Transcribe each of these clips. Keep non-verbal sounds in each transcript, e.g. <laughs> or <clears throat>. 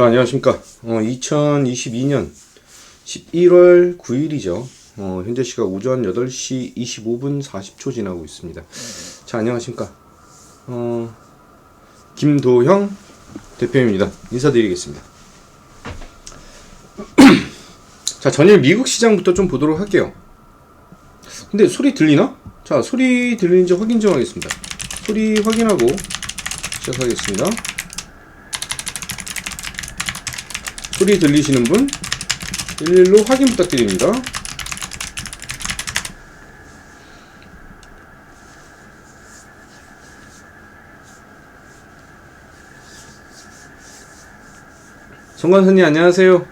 자, 안녕하십니까. 어, 2022년 11월 9일이죠. 어, 현재 시각 오전 8시 25분 40초 지나고 있습니다. 자, 안녕하십니까. 어, 김도형 대표입니다. 인사드리겠습니다. <clears throat> 자, 전일 미국 시장부터 좀 보도록 할게요. 근데 소리 들리나? 자, 소리 들리는지 확인 좀 하겠습니다. 소리 확인하고 시작하겠습니다. 소리 들리시는 분 11로 확인 부탁드립니다. 송관선님 안녕하세요.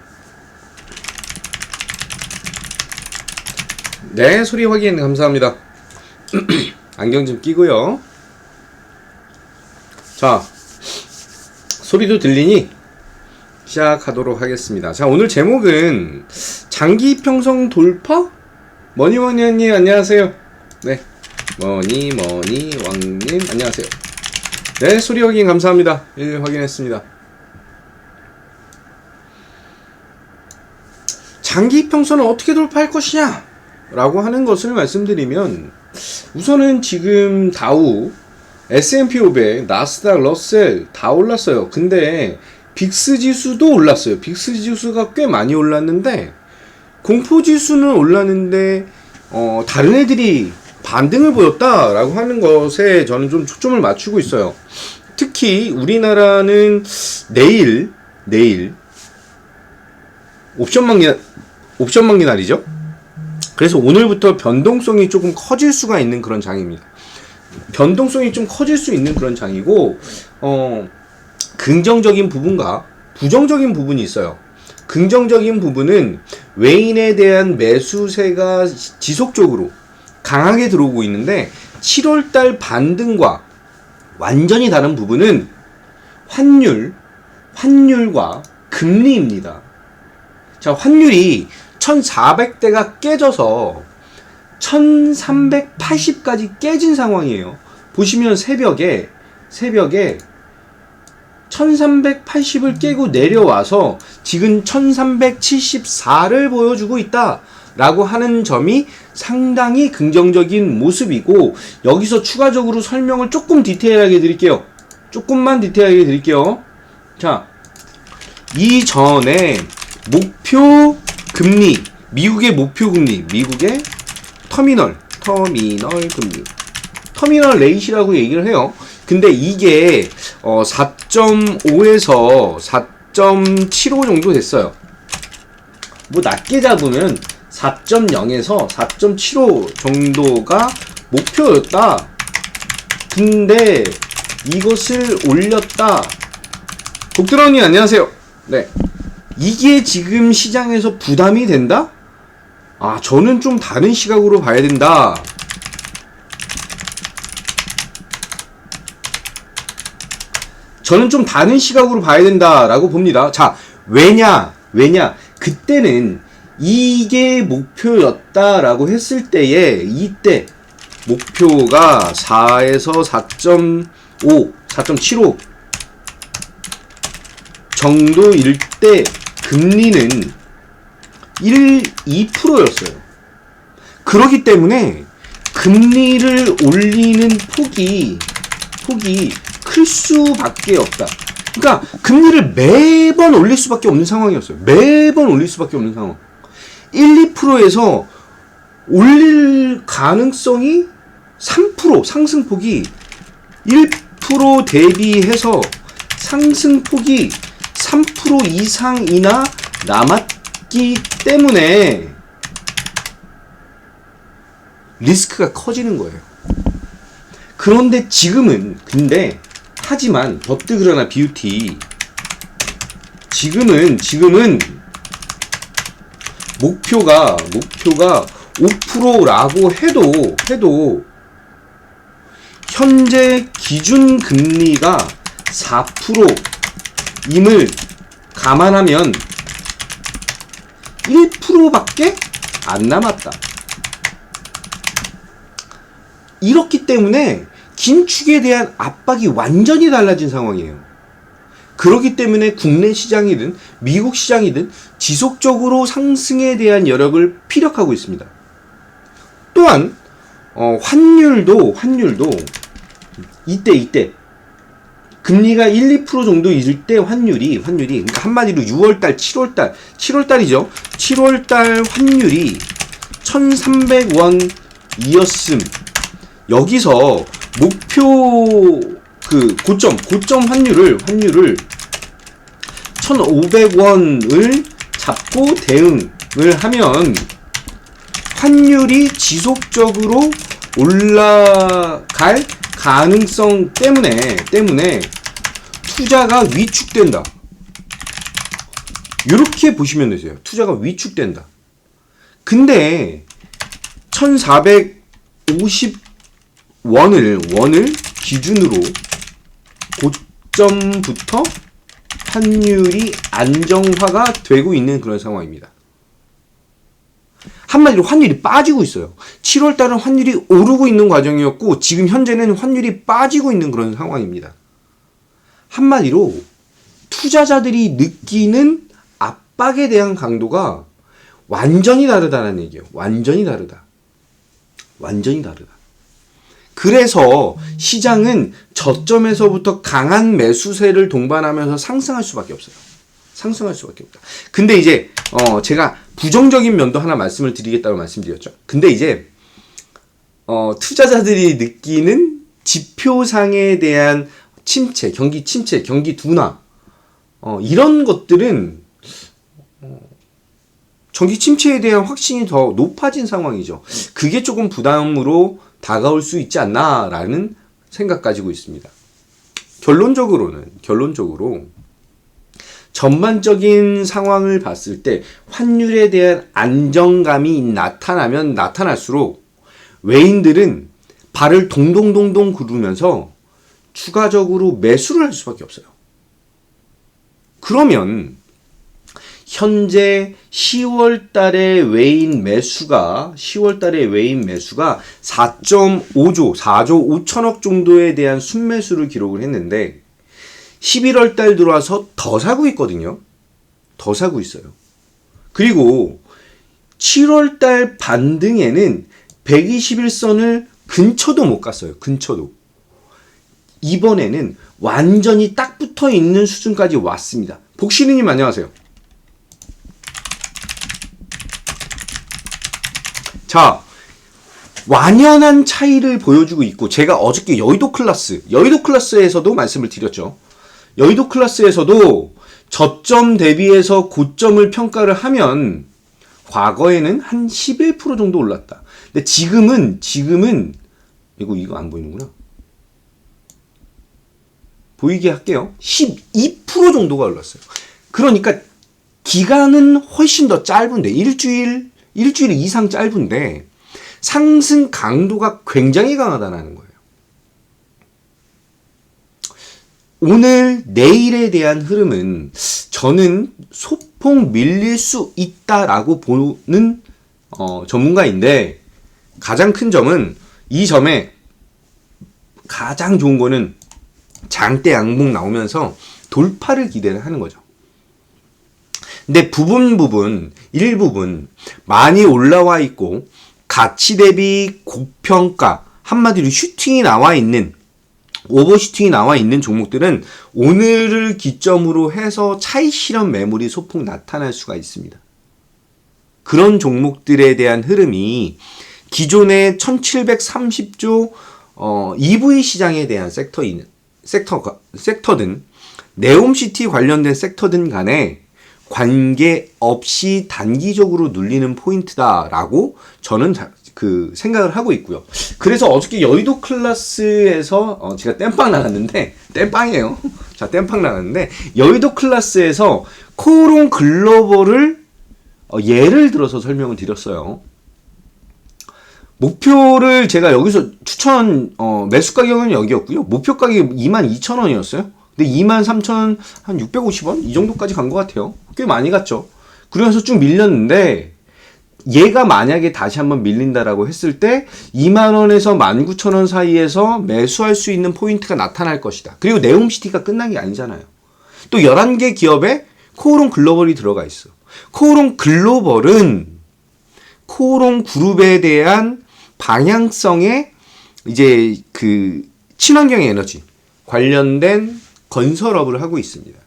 네 소리 확인 감사합니다. <clears throat> 안경 좀 끼고요. 자 소리도 들리니 시작하도록 하겠습니다. 자, 오늘 제목은 장기 평성 돌파? 머니머니님 안녕하세요. 네. 머니머니 왕님 안녕하세요. 네, 소리 확인 감사합니다. 예, 확인했습니다. 장기 평선을 어떻게 돌파할 것이냐? 라고 하는 것을 말씀드리면 우선은 지금 다우 S&P 500, 나스닥, 러셀 다 올랐어요. 근데 빅스 지수도 올랐어요. 빅스 지수가 꽤 많이 올랐는데 공포 지수는 올랐는데 어, 다른 애들이 반등을 보였다라고 하는 것에 저는 좀 초점을 맞추고 있어요. 특히 우리나라는 내일 내일 옵션 만기 옵션 만기 날이죠. 그래서 오늘부터 변동성이 조금 커질 수가 있는 그런 장입니다. 변동성이 좀 커질 수 있는 그런 장이고 어 긍정적인 부분과 부정적인 부분이 있어요. 긍정적인 부분은 외인에 대한 매수세가 지속적으로 강하게 들어오고 있는데 7월달 반등과 완전히 다른 부분은 환율, 환율과 금리입니다. 자, 환율이 1400대가 깨져서 1380까지 깨진 상황이에요. 보시면 새벽에, 새벽에 1380을 깨고 내려와서 지금 1374를 보여주고 있다. 라고 하는 점이 상당히 긍정적인 모습이고 여기서 추가적으로 설명을 조금 디테일하게 드릴게요. 조금만 디테일하게 드릴게요. 자, 이전에 목표 금리, 미국의 목표 금리, 미국의 터미널, 터미널 금리, 터미널 레이시라고 얘기를 해요. 근데 이게 어 4.5에서 4.75 정도 됐어요. 뭐 낮게 잡으면 4.0에서 4.75 정도가 목표였다. 근데 이것을 올렸다. 독드라운님 안녕하세요. 네. 이게 지금 시장에서 부담이 된다? 아, 저는 좀 다른 시각으로 봐야 된다. 저는 좀 다른 시각으로 봐야 된다라고 봅니다. 자, 왜냐? 왜냐? 그때는 이게 목표였다라고 했을 때에 이때 목표가 4에서 4.5, 4.75 정도일 때 금리는 1, 2%였어요. 그러기 때문에 금리를 올리는 폭이 폭이 클 수밖에 없다. 그러니까 금리를 매번 올릴 수밖에 없는 상황이었어요. 매번 올릴 수밖에 없는 상황. 1, 2%에서 올릴 가능성이 3% 상승폭이 1% 대비해서 상승폭이 3% 이상이나 남았기 때문에 리스크가 커지는 거예요. 그런데 지금은 근데 하지만 그러나 비유티 지금은 지금은 목표가 목표가 5%라고 해도 해도 현재 기준 금리가 4%임을 감안하면 1%밖에 안 남았다. 이렇기 때문에 긴축에 대한 압박이 완전히 달라진 상황이에요. 그렇기 때문에 국내 시장이든 미국 시장이든 지속적으로 상승에 대한 여력을 피력하고 있습니다. 또한 어, 환율도 환율도 이때 이때 금리가 1, 2% 정도 있을 때 환율이 환율이 그러니까 한마디로 6월 달, 7월 달, 7월 달이죠. 7월 달 환율이 1,300원이었음. 여기서 목표 그 고점 고점 환율을 환율을 1,500원을 잡고 대응을 하면 환율이 지속적으로 올라갈 가능성 때문에 때문에 투자가 위축된다. 이렇게 보시면 되세요. 투자가 위축된다. 근데 1450 원을 원을 기준으로 고점부터 환율이 안정화가 되고 있는 그런 상황입니다. 한마디로 환율이 빠지고 있어요. 7월 달은 환율이 오르고 있는 과정이었고 지금 현재는 환율이 빠지고 있는 그런 상황입니다. 한마디로 투자자들이 느끼는 압박에 대한 강도가 완전히 다르다는 얘기예요. 완전히 다르다. 완전히 다르다. 그래서 시장은 저점에서부터 강한 매수세를 동반하면서 상승할 수밖에 없어요. 상승할 수밖에 없다. 근데 이제 어 제가 부정적인 면도 하나 말씀을 드리겠다고 말씀드렸죠. 근데 이제 어 투자자들이 느끼는 지표상에 대한 침체, 경기 침체, 경기 둔화 어 이런 것들은 어, 경기 침체에 대한 확신이 더 높아진 상황이죠. 그게 조금 부담으로 다가올 수 있지 않나라는 생각 가지고 있습니다. 결론적으로는 결론적으로 전반적인 상황을 봤을 때 환율에 대한 안정감이 나타나면 나타날수록 외인들은 발을 동동동동 구르면서 추가적으로 매수를 할 수밖에 없어요. 그러면 현재 10월 달에 외인 매수가 10월 달에 외인 매수가 4.5조, 4조 5천억 정도에 대한 순매수를 기록을 했는데 11월 달 들어와서 더 사고 있거든요. 더 사고 있어요. 그리고 7월 달 반등에는 121선을 근처도 못 갔어요. 근처도. 이번에는 완전히 딱 붙어 있는 수준까지 왔습니다. 복신이님 안녕하세요. 자, 완연한 차이를 보여주고 있고 제가 어저께 여의도 클래스, 여의도 클래스에서도 말씀을 드렸죠. 여의도 클래스에서도 저점 대비해서 고점을 평가를 하면 과거에는 한 11% 정도 올랐다. 근데 지금은 지금은 이거 이거 안 보이는구나. 보이게 할게요. 12% 정도가 올랐어요. 그러니까 기간은 훨씬 더 짧은데 일주일 일주일 이상 짧은데 상승 강도가 굉장히 강하다는 거예요. 오늘 내일에 대한 흐름은 저는 소폭 밀릴 수 있다라고 보는 어, 전문가인데 가장 큰 점은 이 점에 가장 좋은 거는 장대 양봉 나오면서 돌파를 기대를 하는 거죠. 근데 부분 부분 일부분 많이 올라와 있고 가치 대비 고평가 한마디로 슈팅이 나와 있는 오버슈팅이 나와 있는 종목들은 오늘을 기점으로 해서 차익 실현 매물이 소폭 나타날 수가 있습니다. 그런 종목들에 대한 흐름이 기존의 1730조 어, EV 시장에 대한 섹터인 섹터 섹터든 네옴시티 관련된 섹터든 간에 관계 없이 단기적으로 눌리는 포인트다라고 저는 자, 그 생각을 하고 있고요. 그래서 어저께 여의도 클래스에서 어 제가 땜빵 나갔는데 땜빵이에요. <laughs> 자 땜빵 나갔는데 여의도 클래스에서 코롱 글로벌을 어 예를 들어서 설명을 드렸어요. 목표를 제가 여기서 추천 어 매수 가격은 여기였고요. 목표 가격이 22,000원이었어요. 근데 23,000원 한 650원 이 정도까지 간 것 같아요. 꽤 많이 갔죠. 그러면서 쭉 밀렸는데 얘가 만약에 다시 한번 밀린다라고 했을 때 2만 원에서 19,000원 사이에서 매수할 수 있는 포인트가 나타날 것이다. 그리고 네옴시티가 끝난 게 아니잖아요. 또 11개 기업에 코오롱 글로벌이 들어가 있어. 코오롱 글로벌은 코오롱 그룹에 대한 방향성의 이제 그 친환경 에너지 관련된 건설업을 하고 있습니다.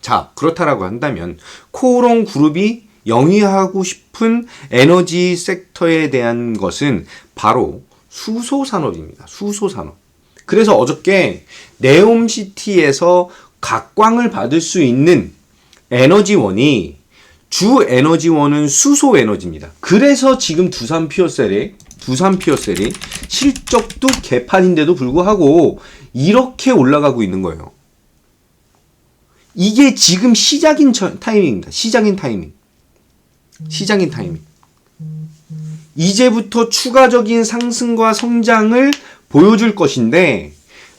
자, 그렇다라고 한다면 코오롱 그룹이 영위하고 싶은 에너지 섹터에 대한 것은 바로 수소 산업입니다. 수소 산업. 그래서 어저께 네옴시티에서 각광을 받을 수 있는 에너지원이 주 에너지원은 수소 에너지입니다. 그래서 지금 두산 피어셀이 두산 피어셀이 실적도 개판인데도 불구하고 이렇게 올라가고 있는 거예요. 이게 지금 시작인 처- 타이밍입니다. 시작인 타이밍. 시작인 타이밍. 이제부터 추가적인 상승과 성장을 보여줄 것인데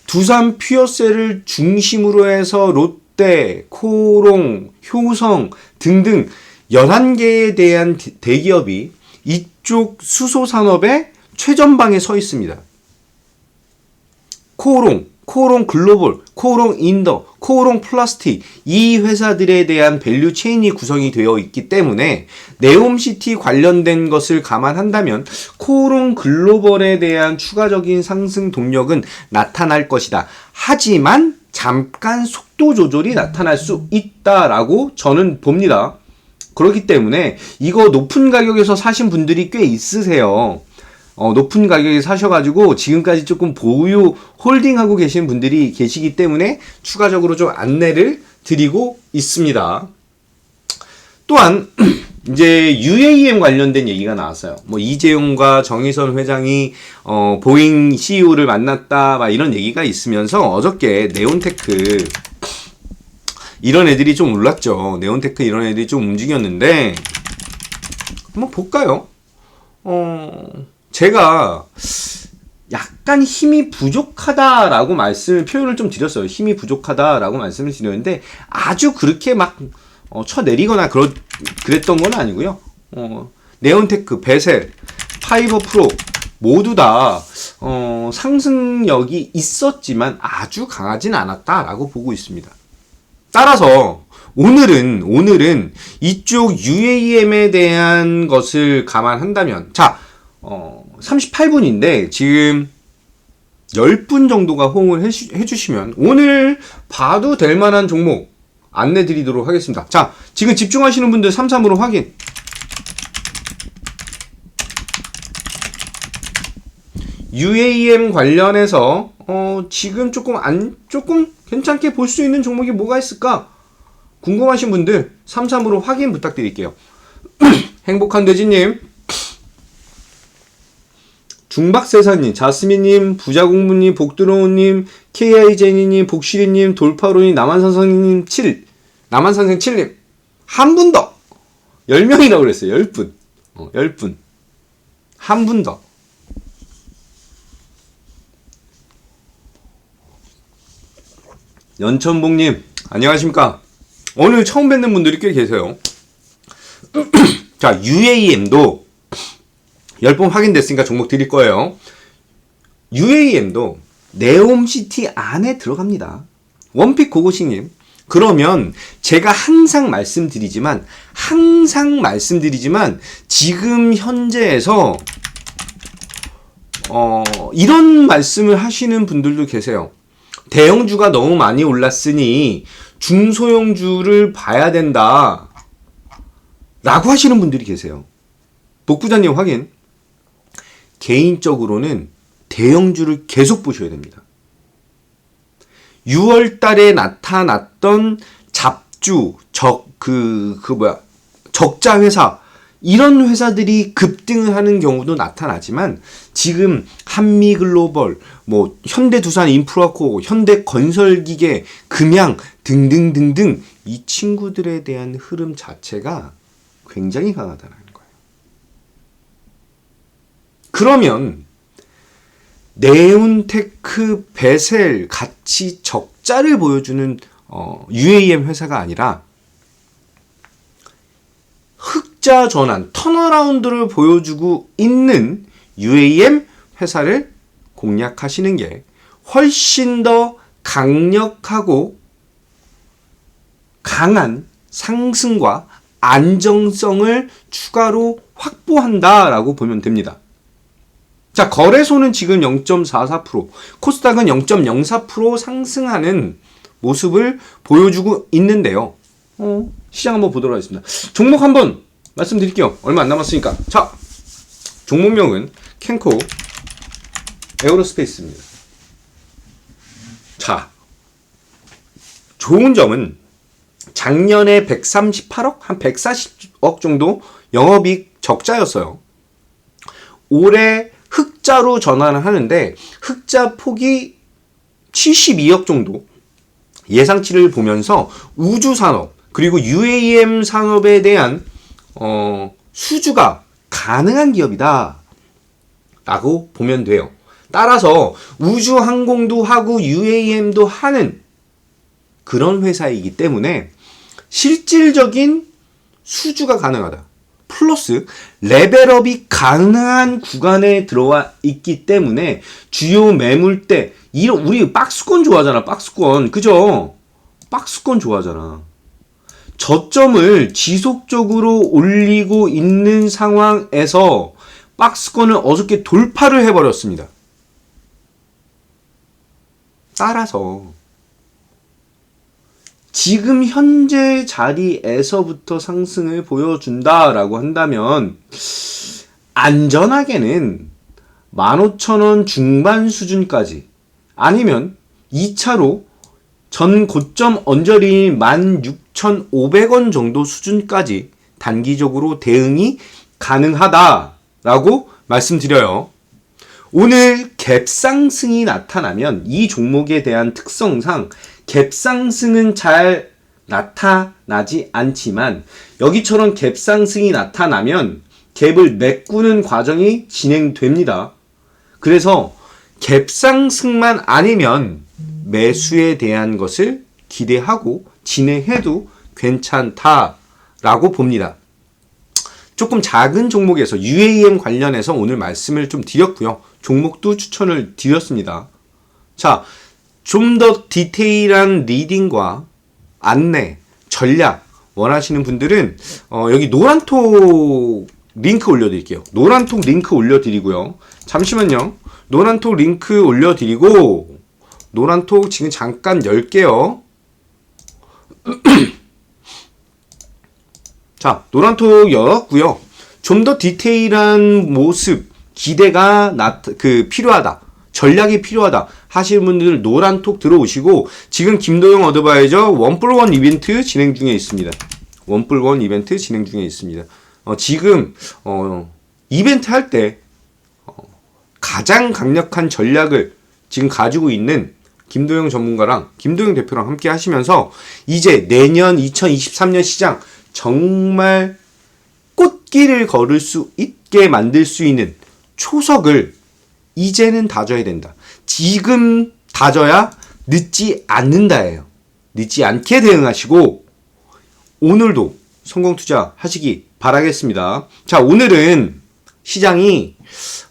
두산 퓨어셀을 중심으로 해서 롯데, 코롱, 효성 등등 11개에 대한 대- 대기업이 이쪽 수소 산업의 최전방에 서 있습니다. 코오롱, 코오롱 글로벌, 코오롱 인더, 코오롱 플라스틱 이 회사들에 대한 밸류 체인이 구성이 되어 있기 때문에 네옴시티 관련된 것을 감안한다면 코오롱 글로벌에 대한 추가적인 상승 동력은 나타날 것이다. 하지만 잠깐 속도 조절이 나타날 수 있다라고 저는 봅니다. 그렇기 때문에 이거 높은 가격에서 사신 분들이 꽤 있으세요. 어, 높은 가격에 사셔가지고 지금까지 조금 보유 홀딩하고 계신 분들이 계시기 때문에 추가적으로 좀 안내를 드리고 있습니다. 또한 <clears throat> 이제 UAM 관련된 얘기가 나왔어요. 뭐 이재용과 정의선 회장이 어, 보잉 CEO를 만났다 막 이런 얘기가 있으면서 어저께 네온테크 이런 애들이 좀 올랐죠. 네온테크 이런 애들이 좀 움직였는데 한번 볼까요? 어, 제가 약간 힘이 부족하다라고 말씀을 표현을 좀 드렸어요. 힘이 부족하다라고 말씀을 드렸는데 아주 그렇게 막 어, 쳐내리거나 그러, 그랬던 건 아니고요. 어, 네온테크, 베셀, 파이버 프로 모두 다 어, 상승력이 있었지만 아주 강하진 않았다라고 보고 있습니다. 따라서 오늘은 오늘은 이쪽 UAM에 대한 것을 감안한다면 자, 어, 38분인데 지금 10분 정도가 호응을 해주, 해주시면 오늘 봐도 될 만한 종목 안내 드리도록 하겠습니다. 자, 지금 집중하시는 분들 33으로 확인. UAM 관련해서 어, 지금 조금 안 조금 괜찮게 볼 수 있는 종목이 뭐가 있을까? 궁금하신 분들 33으로 확인 부탁드릴게요. <clears throat> 행복한 돼지님, 중박세사님, 자스민님, 부자공부님, 복드로우님, KI제니님, 복실이님, 돌파로님, 남한선생님 7, 남한선생 7님, 한 분 더! 10명이라고 그랬어요. 10분. 어, 10분. 한 분 더. 연천봉님, 안녕하십니까. 오늘 처음 뵙는 분들이 꽤 계세요. <clears throat> 자, UAM도 10번 확인됐으니까 종목 드릴 거예요. UAM도 네옴시티 안에 들어갑니다. 원픽 고고식님. 그러면 제가 항상 말씀드리지만, 항상 말씀드리지만, 지금 현재에서, 어, 이런 말씀을 하시는 분들도 계세요. 대형주가 너무 많이 올랐으니 중소형주를 봐야 된다. 라고 하시는 분들이 계세요. 복부장님 확인. 개인적으로는 대형주를 계속 보셔야 됩니다. 6월 달에 나타났던 잡주, 적, 그, 그 뭐야, 적자 회사, 이런 회사들이 급등을 하는 경우도 나타나지만 지금 한미 글로벌, 뭐 현대 두산 인프라코, 현대 건설기계, 금양 등등등등 이 친구들에 대한 흐름 자체가 굉장히 강하다는. 그러면 네온테크, 베셀 같이 적자를 보여주는 어, UAM 회사가 아니라 흑자 전환, 턴어라운드를 보여주고 있는 UAM 회사를 공략하시는 게 훨씬 더 강력하고 강한 상승과 안정성을 추가로 확보한다라고 보면 됩니다. 자, 거래소는 지금 0.44%, 코스닥은 0.04% 상승하는 모습을 보여주고 있는데요. 어, 시장 한번 보도록 하겠습니다. 종목 한번 말씀드릴게요. 얼마 안 남았으니까. 자, 종목명은 캔코 에어로스페이스입니다. 자, 좋은 점은 작년에 138억, 한 140억 정도 영업이익 적자였어요. 올해 흑자로 전환을 하는데 흑자 폭이 72억 정도 예상치를 보면서 우주 산업 그리고 UAM 산업에 대한 어, 수주가 가능한 기업이다. 라고 보면 돼요. 따라서 우주 항공도 하고 UAM도 하는 그런 회사이기 때문에 실질적인 수주가 가능하다. 플러스 레벨업이 가능한 구간에 들어와 있기 때문에 주요 매물대 이런 우리 박스권 좋아하잖아. 박스권. 그죠? 박스권 좋아하잖아. 저점을 지속적으로 올리고 있는 상황에서 박스권을 어저께 돌파를 해버렸습니다. 따라서 지금 현재 자리에서부터 상승을 보여준다라고 한다면 안전하게는 15,000원 중반 수준까지 아니면 2차로 전 고점 언저리인 16,500원 정도 수준까지 단기적으로 대응이 가능하다라고 말씀드려요. 오늘 갭 상승이 나타나면 이 종목에 대한 특성상 갭상승은 잘 나타나지 않지만 여기처럼 갭상승이 나타나면 갭을 메꾸는 과정이 진행됩니다. 그래서 갭상승만 아니면 매수에 대한 것을 기대하고 진행해도 괜찮다라고 봅니다. 조금 작은 종목에서 UAM 관련해서 오늘 말씀을 좀 드렸고요. 종목도 추천을 드렸습니다. 자, 좀 더 디테일한 리딩과 안내, 전략 원하시는 분들은 어, 여기 노란톡 링크 올려드릴게요. 노란톡 링크 올려드리고요. 잠시만요. 노란톡 링크 올려드리고 노란톡 지금 잠깐 열게요. <clears throat> 자, 노란톡 열었고요. 좀 더 디테일한 모습, 기대가 나, 그, 필요하다. 전략이 필요하다. 하시는 분들 노란톡 들어오시고, 지금 김도영 어드바이저 원뿔원 이벤트 진행 중에 있습니다. 원뿔원 이벤트 진행 중에 있습니다. 어, 지금, 어, 이벤트 할 때, 어, 가장 강력한 전략을 지금 가지고 있는 김도영 전문가랑 김도영 대표랑 함께 하시면서 이제 내년 2023년 시장 정말 꽃길을 걸을 수 있게 만들 수 있는 초석을 이제는 다져야 된다. 지금 다져야 늦지 않는다예요. 늦지 않게 대응하시고 오늘도 성공 투자 하시기 바라겠습니다. 자, 오늘은 시장이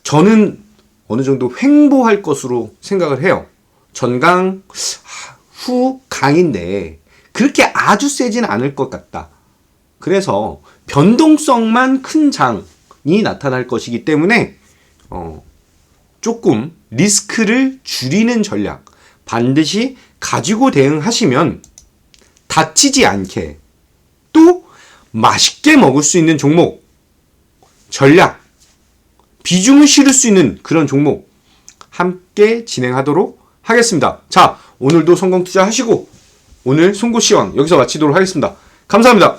저는 어느 정도 횡보할 것으로 생각을 해요. 전강 후 강인데 그렇게 아주 세진 않을 것 같다. 그래서 변동성만 큰 장이 나타날 것이기 때문에 어, 조금 리스크를 줄이는 전략 반드시 가지고 대응하시면 다치지 않게 또 맛있게 먹을 수 있는 종목 전략 비중을 실을 수 있는 그런 종목 함께 진행하도록 하겠습니다. 자, 오늘도 성공 투자하시고 오늘 송고 시황 여기서 마치도록 하겠습니다. 감사합니다.